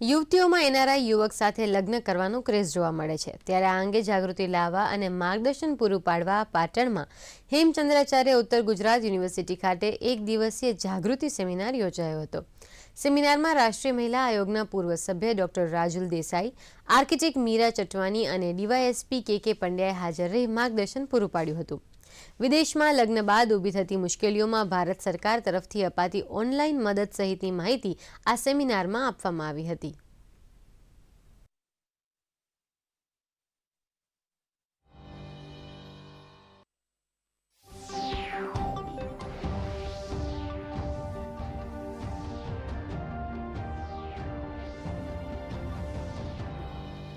યુવતીઓમાં NRI યુવક સાથે લગ્ન કરવાનો ક્રેઝ જોવા મળે છે. ત્યારે આ અંગે જાગૃતિ લાવવા અને માર્ગદર્શન પૂરું પાડવા પાટણમાં હેમચંદ્રાચાર્ય ઉત્તર ગુજરાત યુનિવર્સિટી ખાતે એક દિવસીય જાગૃતિ સેમિનાર યોજાયો હતો. સેમિનારમાં રાષ્ટ્રીય મહિલા આયોગના પૂર્વ સભ્ય ડોક્ટર રાજુલ દેસાઈ, આર્કિટેક્ટ મીરા ચટવાની અને ડીવાયએસપી કે કે પંડ્યાએ હાજર રહી માર્ગદર્શન પૂરું પાડ્યું હતું. વિદેશમાં લગ્ન બાદ ઊભી થતી મુશ્કેલીઓમાં ભારત સરકાર તરફથી અપાતી ઓનલાઈન મદદ સહિતની માહિતી આ સેમિનારમાં આપવામાં આવી હતી.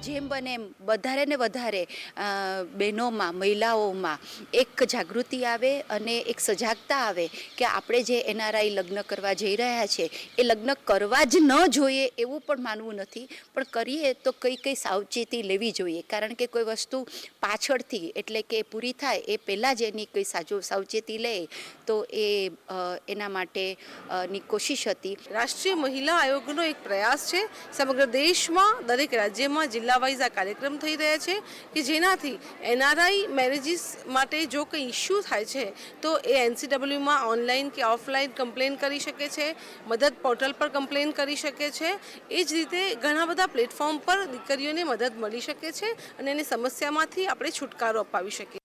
જેમ બને એમ વધારે ને વધારે બહેનોમાં, મહિલાઓમાં એક જાગૃતિ આવે અને એક સજાગતા આવે કે આપણે જે એનઆરઆઈ લગ્ન કરવા જઈ રહ્યા છે, એ લગ્ન કરવા જ ન જોઈએ એવું પણ માનવું નથી. પણ કરીએ તો કઈ કઈ સાવચેતી લેવી જોઈએ. કારણ કે કોઈ વસ્તુ પાછળથી એટલે કે પૂરી થાય એ પહેલાં જ એની કંઈ સાજો સાવચેતી લે તો એ એના માટે ની કોશિશ હતી. રાષ્ટ્રીય મહિલા આયોગનો એક પ્રયાસ છે સમગ્ર દેશમાં, દરેક રાજ્યમાં જિલ્લા વાઇઝ આ કાર્યક્રમ થઈ રહ્યા છે કે જેનાથી એનઆરઆઈ મેરેજીસ માટે જો કંઈ ઇસ્યુ થાય છે, તો એ એનસીડબલ્યુમાં ઓનલાઈન કે ઓફલાઈન કમ્પ્લેન કરી શકે છે, મદદ પોર્ટલ પર કમ્પ્લેન કરી શકે છે. એ જ રીતે ઘણા બધા પ્લેટફોર્મ પર દીકરીઓને મદદ મળી શકે છે અને એની સમસ્યામાંથી આપણે છુટકારો અપાવી શકીએ.